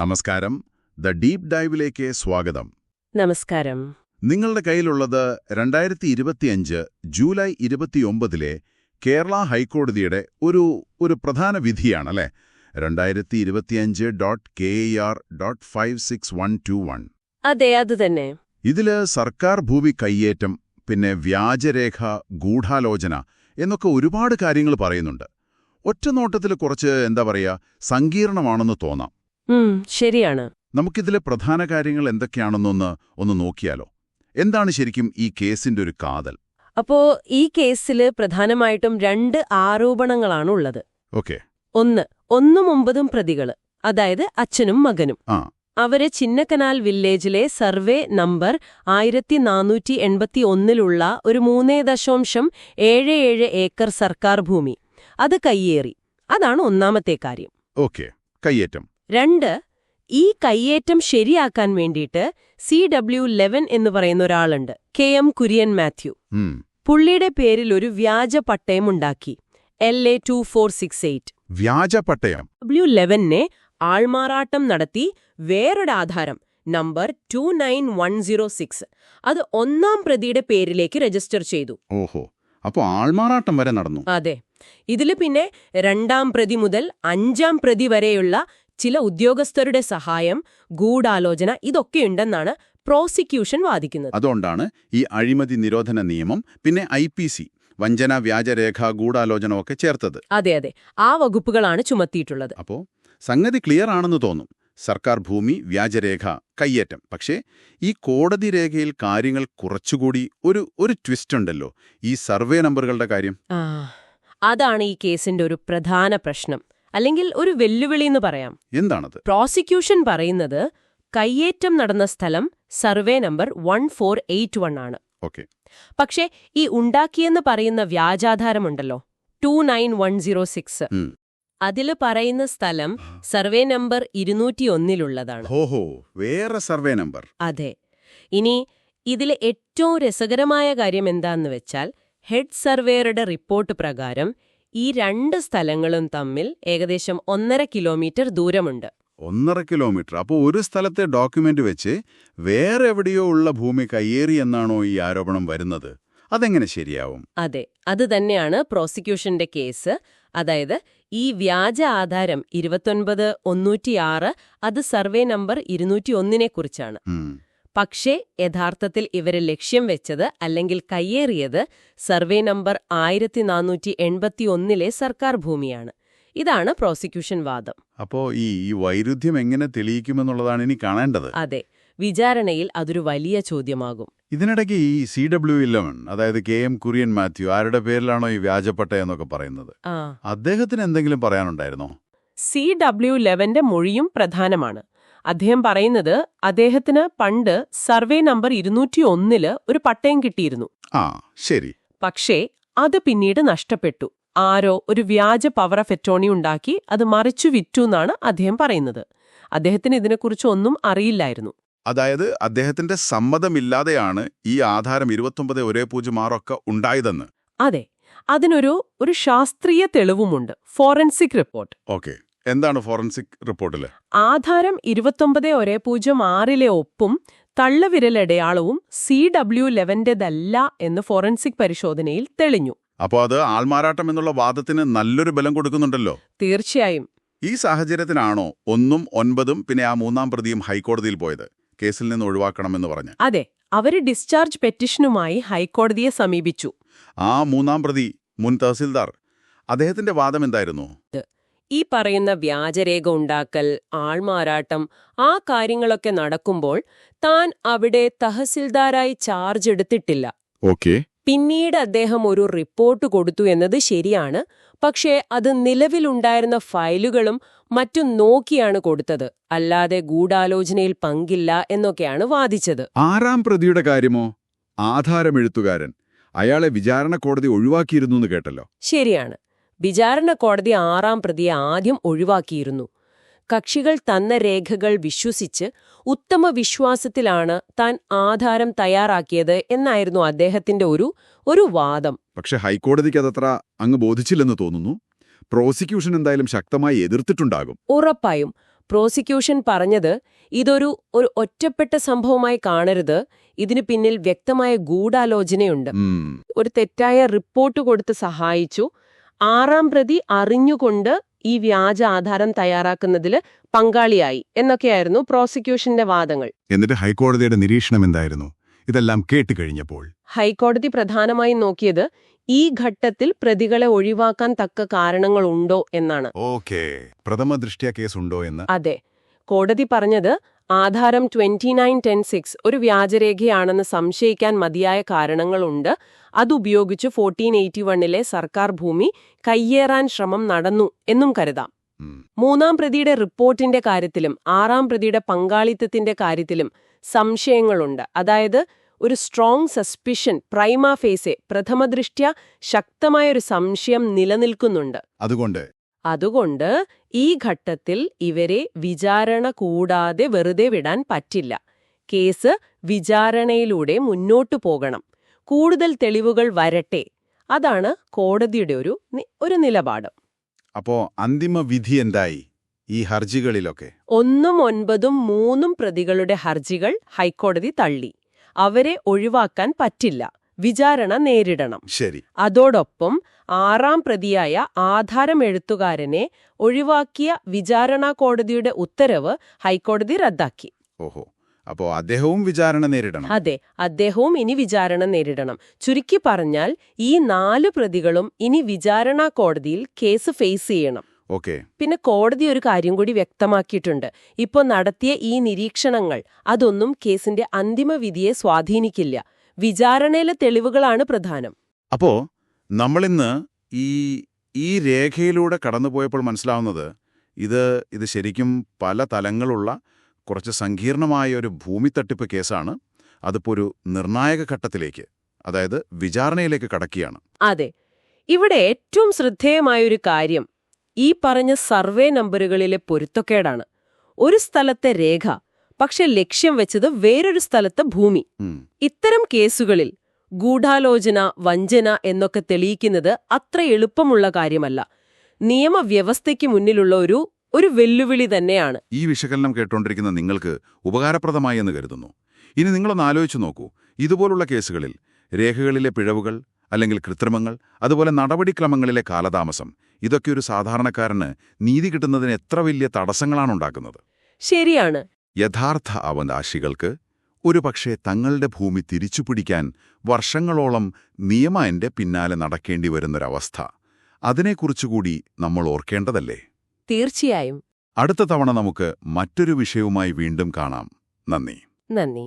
നമസ്കാരം. The deep ഡൈവിലേക്ക് സ്വാഗതം. നമസ്കാരം. നിങ്ങളുടെ കയ്യിലുള്ളത് രണ്ടായിരത്തി ഇരുപത്തിയഞ്ച് ജൂലൈ ഇരുപത്തിയൊമ്പതിലെ കേരള ഹൈക്കോടതിയുടെ ഒരു ഒരു പ്രധാന വിധിയാണല്ലേ? രണ്ടായിരത്തി ഇരുപത്തിയഞ്ച് dot K R dot five six one two one. അതെ അതുതന്നെ ഇതിൽ സർക്കാർ ഭൂമി കയ്യേറ്റം പിന്നെ വ്യാജരേഖ ഗൂഢാലോചന എന്നൊക്കെ ഒരുപാട് കാര്യങ്ങൾ പറയുന്നുണ്ട്. ഒറ്റനോട്ടത്തിൽ കുറച്ച് എന്താ പറയുക സങ്കീർണമാണെന്ന് തോന്നാം. ശരിയാണ്. നമുക്കിതിലെ പ്രധാന കാര്യങ്ങൾ എന്തൊക്കെയാണെന്നൊന്ന് ഒന്ന് നോക്കിയാലോ. എന്താണ് ശരിക്കും ഈ കേസിന്റെ ഒരു കാതൽ? അപ്പോ ഈ കേസിൽ പ്രധാനമായിട്ടും രണ്ട് ആരോപണങ്ങളാണ് ഉള്ളത്. ഓക്കെ. ഒന്ന് ഒന്നും ഒമ്പതും പ്രതികൾ അതായത് അച്ഛനും മകനും. ആ. അവർ ചിന്നക്കനാൽ വില്ലേജിലെ സർവേ നമ്പർ ആയിരത്തി നാനൂറ്റി എൺപത്തി ഒന്നിലുള്ള ഒരു മൂന്നേ ദശാംശം ഏഴ് ഏഴ് ഏക്കർ സർക്കാർ ഭൂമി. അത് കയ്യേറി. അതാണ് ഒന്നാമത്തെ കാര്യം. ഓക്കെ. കയ്യേറ്റം. രണ്ട് ഈ കയ്യേറ്റം ശരിയാക്കാൻ വേണ്ടിയിട്ട് സി ഡബ്ല്യു ലെവൻ എന്ന് പറയുന്ന ഒരാളുണ്ട് കെ എം കുര്യൻ മാത്യു. പുള്ളിയുടെ പേരിൽ ഒരു വ്യാജ പട്ടയം ഉണ്ടാക്കി L A two four six eight. വ്യാജ പട്ടയം? ഡബ്ല്യു ലെവനെ ആൾമാറാട്ടം നടത്തി വേറൊരു ആധാരം number two nine one zero six. അത് ഒന്നാം പ്രതിയുടെ പേരിലേക്ക് രജിസ്റ്റർ ചെയ്തു. ഓഹോ. അപ്പോ ആൾമാറാട്ടം വരെ നടന്നു. അതെ. ഇതിൽ പിന്നെ രണ്ടാം പ്രതി മുതൽ അഞ്ചാം പ്രതി വരെയുള്ള ചില ഉദ്യോഗസ്ഥരുടെ സഹായം ഗൂഢാലോചന ഇതൊക്കെയുണ്ടെന്നാണ് പ്രോസിക്യൂഷൻ വാദിക്കുന്നത്. അതുകൊണ്ടാണ് ഈ അഴിമതി നിരോധന നിയമം പിന്നെ ഐ വഞ്ചന വ്യാജരേഖ ഗൂഢാലോചന ഒക്കെ ചേർത്തത്. അതെ അതെ. ആ വകുപ്പുകളാണ് ചുമത്തിയിട്ടുള്ളത്. അപ്പോ സംഗതി ക്ലിയർ ആണെന്ന് തോന്നും. സർക്കാർ ഭൂമി വ്യാജരേഖ കയ്യേറ്റം. പക്ഷേ ഈ കോടതി രേഖയിൽ കാര്യങ്ങൾ കുറച്ചുകൂടി ഒരു ഒരു ട്വിസ്റ്റ് ഉണ്ടല്ലോ. ഈ സർവേ നമ്പറുകളുടെ കാര്യം. അതാണ് ഈ കേസിന്റെ ഒരു പ്രധാന പ്രശ്നം. അല്ലെങ്കിൽ ഒരു വെല്ലുവിളി എന്ന് പറയാം. എന്താണത്? പ്രോസിക്യൂഷൻ പറയുന്നത് കയ്യേറ്റം നടന്ന സ്ഥലം survey number one four eight one ആണ്. ഓക്കെ. പക്ഷേ ഈ ഉണ്ടാക്കിയെന്ന് പറയുന്ന വ്യാജാധാരമുണ്ടല്ലോ two nine one zero six. അതിൽ അതിൽ പറയുന്ന സ്ഥലം സർവേ നമ്പർ ഇരുന്നൂറ്റിയൊന്നിലുള്ളതാണ്. ഓഹോ വേറെ സർവേ നമ്പർ. അതെ. ഇനി ഇതിലെ ഏറ്റവും രസകരമായ കാര്യം എന്താന്ന് വെച്ചാൽ ഹെഡ് സർവേയറുടെ റിപ്പോർട്ട് പ്രകാരം ഈ രണ്ട് സ്ഥലങ്ങളും തമ്മിൽ ഏകദേശം ഒന്നര കിലോമീറ്റർ ദൂരമുണ്ട്. ഒന്നര കിലോമീറ്റർ. അപ്പോൾ ഒരു സ്ഥലത്തെ ഡോക്യുമെന്റ് വെച്ച് വേറെ എവിടെയോ ഉള്ള ഭൂമി കയ്യേറി എന്നാണോ ഈ ആരോപണം വരുന്നത്. അതെങ്ങനെ ശരിയാവും? അതെ അത് തന്നെയാണ് പ്രോസിക്യൂഷന്റെ കേസ്. അതായത് ഈ വ്യാജ ആധാരം ഇരുപത്തൊൻപത് ഒന്നൂറ്റിയാറ് അത് സർവേ നമ്പർ ഇരുന്നൂറ്റി ഒന്നിനെ കുറിച്ചാണ്. പക്ഷേ യഥാർത്ഥത്തിൽ ഇവരെ ലക്ഷ്യം വെച്ചത് അല്ലെങ്കിൽ കയ്യേറിയത് സർവേ നമ്പർ ആയിരത്തി നാനൂറ്റി എൺപത്തിയൊന്നിലെ സർക്കാർ ഭൂമിയാണ്. ഇതാണ് പ്രോസിക്യൂഷൻ വാദം. അപ്പോ ഈ ഈ വൈരുദ്ധ്യം എങ്ങനെ തെളിയിക്കുമെന്നുള്ളതാണ് ഇനി കാണേണ്ടത്. അതെ വിചാരണയിൽ അതൊരു വലിയ ചോദ്യമാകും. ഇതിനിടയ്ക്ക് ഈ സി ഡബ്ല്യു ഇലവൻ അതായത് കെ എം കുര്യൻ മാത്യു ആരുടെ പേരിലാണോ ഈ വ്യാജപ്പെട്ട എന്നൊക്കെ പറയുന്നത്? അദ്ദേഹത്തിന് എന്തെങ്കിലും പറയാനുണ്ടായിരുന്നോ? സി ഡബ്ല്യു ലെവന്റെ മൊഴിയും പ്രധാനമാണ്. അദ്ദേഹം പറയുന്നത് അദ്ദേഹത്തിന് പണ്ട് സർവേ നമ്പർ ഇരുന്നൂറ്റി ഒന്നിൽ ഒരു പട്ടയം കിട്ടിയിരുന്നു. ആ ശരി. പക്ഷേ അത് പിന്നീട് നഷ്ടപ്പെട്ടു. ആരോ ഒരു വ്യാജ പവർ ഓഫ് എറ്റോണി ഉണ്ടാക്കി അത് മറിച്ചു വിറ്റു എന്നാണ് അദ്ദേഹം പറയുന്നത്. അദ്ദേഹത്തിന് ഇതിനെക്കുറിച്ച് ഒന്നും അറിയില്ലായിരുന്നു. അതായത് അദ്ദേഹത്തിന്റെ സമ്മതമില്ലാതെയാണ് ഈ ആധാരം ഇരുപത്തൊമ്പത് ഒരേ പൂജ്യം ആറൊക്കെ ഉണ്ടായതെന്ന്. അതെ അതിനൊരു ഒരു ശാസ്ത്രീയ തെളിവുമുണ്ട്. Forensic report okay. എന്താണ് ഫോറൻസിക് റിപ്പോർട്ടിൽ ആധാരം ഇരുപത്തൊമ്പത് ഒരേ പൂജ്യം ആറിലെ ഒപ്പും തള്ളവിരലടയാളവും സി ഡബ്ല്യു ലെവന്റേതല്ല എന്ന് ഫോറൻസിക് പരിശോധനയിൽ തെളിഞ്ഞു. അപ്പോൾ അത് ആൾമാറാട്ടം എന്നുള്ള വാദത്തിന് നല്ലൊരു ബലം കൊടുക്കുന്നുണ്ടല്ലോ? തീർച്ചയായും. ഈ സാഹചര്യത്തിനാണോ ഒന്നും ഒൻപതും പിന്നെ ആ മൂന്നാം പ്രതിയും ഹൈക്കോടതിയിൽ പോയത്? കേസിൽ നിന്ന് ഒഴിവാക്കണമെന്ന് പറഞ്ഞു. അതെ അവർ ഡിസ്ചാർജ് പെറ്റീഷനുമായി ഹൈക്കോടതിയെ സമീപിച്ചു. ആ മൂന്നാം പ്രതി മുൻ തഹസിൽദാർ അദ്ദേഹത്തിന്റെ വാദം എന്തായിരുന്നു? ഈ പറയുന്ന വ്യാജരേഖ ഉണ്ടാക്കൽ ആൾമാറാട്ടം ആ കാര്യങ്ങളൊക്കെ നടക്കുമ്പോൾ താൻ അവിടെ തഹസിൽദാരായി ചാർജ് എടുത്തിട്ടില്ല. ഓക്കെ. പിന്നീട് അദ്ദേഹം ഒരു റിപ്പോർട്ട് കൊടുത്തു എന്നത് ശരിയാണ്. പക്ഷേ അത് നിലവിലുണ്ടായിരുന്ന ഫയലുകളും മറ്റും നോക്കിയാണ് കൊടുത്തത്. അല്ലാതെ ഗൂഢാലോചനയിൽ പങ്കില്ല എന്നൊക്കെയാണ് വാദിച്ചത്. ആറാം പ്രതിയുടെ കാര്യമോ? ആധാരമെഴുത്തുകാരൻ അയാളെ വിചാരണ കോടതി ഒഴിവാക്കിയിരുന്നു കേട്ടല്ലോ. ശരിയാണ്. വിചാരണ കോടതി ആറാം പ്രതിയെ ആദ്യം ഒഴിവാക്കിയിരുന്നു. കക്ഷികൾ തന്ന രേഖകൾ വിശ്വസിച്ച് ഉത്തമ വിശ്വാസത്തിലാണ് താൻ ആധാരം തയ്യാറാക്കിയത് എന്നായിരുന്നു അദ്ദേഹത്തിന്റെ ഒരു ഒരു വാദം. പക്ഷേ ഹൈക്കോടതിക്ക് അതത്ര അങ്ങ് ബോധിച്ചില്ലെന്ന് തോന്നുന്നു. പ്രോസിക്യൂഷൻ എന്തായാലും ശക്തമായി എതിർത്തിട്ടുണ്ടാകും. ഉറപ്പായും. പ്രോസിക്യൂഷൻ പറഞ്ഞത് ഇതൊരു ഒരു ഒറ്റപ്പെട്ട സംഭവമായി കാണരുത്. ഇതിനു പിന്നിൽ വ്യക്തമായ ഗൂഢാലോചനയുണ്ട്. ഒരു തെറ്റായ റിപ്പോർട്ട് കൊടുത്ത് സഹായിച്ചു. ആറാം പ്രതി അറിഞ്ഞുകൊണ്ട് ഈ വ്യാജ ആധാരം തയ്യാറാക്കുന്നതിൽ പങ്കാളിയായി. എന്നൊക്കെയായിരുന്നു പ്രോസിക്യൂഷന്റെ വാദങ്ങൾ. എന്നിട്ട് ഹൈക്കോടതിയുടെ നിരീക്ഷണം എന്തായിരുന്നു? ഇതെല്ലാം കേട്ടുകഴിഞ്ഞപ്പോൾ ഹൈക്കോടതി പ്രധാനമായും നോക്കിയത് ഈ ഘട്ടത്തിൽ പ്രതികളെ ഒഴിവാക്കാൻ തക്ക കാരണങ്ങളുണ്ടോ എന്നാണ്. ഓക്കേ. പ്രഥമ കേസ് ഉണ്ടോ എന്ന്. അതെ. കോടതി പറഞ്ഞത് ആധാരം ട്വന്റി നയൻ ടെൻ സിക്സ് ഒരു വ്യാജരേഖയാണെന്ന് സംശയിക്കാൻ മതിയായ കാരണങ്ങളുണ്ട്. അതുപയോഗിച്ച് ഫോർട്ടീൻ എയ്റ്റി വണ്ണിലെ സർക്കാർ ഭൂമി കയ്യേറാൻ ശ്രമം നടന്നു എന്നും കരുതാം. മൂന്നാം പ്രതിയുടെ റിപ്പോർട്ടിന്റെ കാര്യത്തിലും ആറാം പ്രതിയുടെ പങ്കാളിത്തത്തിന്റെ കാര്യത്തിലും സംശയങ്ങളുണ്ട്. അതായത് ഒരു സ്ട്രോങ് സസ്പിഷൻ പ്രൈമാ ഫേസെ പ്രഥമദൃഷ്ട്യ ശക്തമായൊരു സംശയം നിലനിൽക്കുന്നുണ്ട്. അതുകൊണ്ട് അതുകൊണ്ട് ഈ ഘട്ടത്തിൽ ഇവരെ വിചാരണ കൂടാതെ വെറുതെ വിടാൻ പറ്റില്ല. കേസ് വിചാരണയിലൂടെ മുന്നോട്ടു പോകണം. കൂടുതൽ തെളിവുകൾ വരട്ടെ. അതാണ് കോടതിയുടെ ഒരു ഒരു നിലപാട്. അപ്പോ അന്തിമ വിധി എന്തായി? ഈ ഹർജികളിലൊക്കെ? ഒന്നും ഒൻപതും മൂന്നും പ്രതികളുടെ ഹർജികൾ ഹൈക്കോടതി തള്ളി. അവരെ ഒഴിവാക്കാൻ പറ്റില്ല. വിചാരണ നേരിടണം. ശരി. അതോടൊപ്പം ആറാം പ്രതിയായ ആധാരം എഴുത്തുകാരനെ ഒഴിവാക്കിയ വിചാരണ കോടതിയുടെ ഉത്തരവ് ഹൈക്കോടതി റദ്ദാക്കി. ഓഹോ. അപ്പോ അദ്ദേഹവും വിചാരണ നേരിടണം. അതെ അദ്ദേഹവും ഇനി വിചാരണ നേരിടണം. ചുരുക്കി പറഞ്ഞാൽ ഈ നാല് പ്രതികളും ഇനി വിചാരണ കോടതിയിൽ കേസ് ഫേസ് ചെയ്യണം. ഓക്കെ. പിന്നെ കോടതി ഒരു കാര്യം കൂടി വ്യക്തമാക്കിയിട്ടുണ്ട്. ഇപ്പോൾ നടത്തിയ ഈ നിരീക്ഷണങ്ങൾ അതൊന്നും കേസിന്റെ അന്തിമ വിധിയെ സ്വാധീനിക്കില്ല. വിചാരണയിലെ തെളിവുകളാണ് പ്രധാനം. അപ്പോ നമ്മളിന്ന് ഈ ഈ രേഖയിലൂടെ കടന്നുപോയപ്പോൾ മനസ്സിലാവുന്നത് ഇത് ഇത് ശരിക്കും പല തലങ്ങളുള്ള കുറച്ച് സങ്കീർണമായ ഒരു ഭൂമി തട്ടിപ്പ് കേസാണ്. അതിപ്പോ ഒരു നിർണായക ഘട്ടത്തിലേക്ക് അതായത് വിചാരണയിലേക്ക് കടക്കുകയാണ്. അതെ. ഇവിടെ ഏറ്റവും ശ്രദ്ധേയമായ ഒരു കാര്യം ഈ പറഞ്ഞ സർവേ നമ്പറുകളിലെ പൊരുത്തക്കേടാണ്. ഒരു സ്ഥലത്തെ രേഖ പക്ഷെ ലക്ഷ്യം വെച്ചത് വേറൊരു സ്ഥലത്തെ ഭൂമി. ഇത്തരം കേസുകളിൽ ഗൂഢാലോചന വഞ്ചന എന്നൊക്കെ തെളിയിക്കുന്നത് അത്ര എളുപ്പമുള്ള കാര്യമല്ല. നിയമവ്യവസ്ഥയ്ക്ക് മുന്നിലുള്ള ഒരു ഒരു വെല്ലുവിളി തന്നെയാണ്. ഈ വിശകലനം കേട്ടുകൊണ്ടിരിക്കുന്ന നിങ്ങൾക്ക് ഉപകാരപ്രദമായി എന്ന് കരുതുന്നു. ഇനി നിങ്ങളൊന്ന് ആലോചിച്ചു നോക്കൂ. ഇതുപോലുള്ള കേസുകളിൽ രേഖകളിലെ പിഴവുകൾ അല്ലെങ്കിൽ കൃത്രിമങ്ങൾ അതുപോലെ നടപടിക്രമങ്ങളിലെ കാലതാമസം ഇതൊക്കെ ഒരു സാധാരണക്കാരന് നീതി കിട്ടുന്നതിന് എത്ര വലിയ തടസ്സങ്ങളാണ് ഉണ്ടാക്കുന്നത്? ശരിയാണ്. യഥാർത്ഥ അവകാശികൾക്ക് ഒരുപക്ഷെ തങ്ങളുടെ ഭൂമി തിരിച്ചുപിടിക്കാൻ വർഷങ്ങളോളം നിയമന്റെ പിന്നാലെ നടക്കേണ്ടി വരുന്നൊരവസ്ഥ അതിനെക്കുറിച്ചുകൂടി നമ്മൾ ഓർക്കേണ്ടതല്ലേ? തീർച്ചയായും. അടുത്ത തവണ നമുക്ക് മറ്റൊരു വിഷയവുമായി വീണ്ടും കാണാം. നന്ദി. നന്ദി.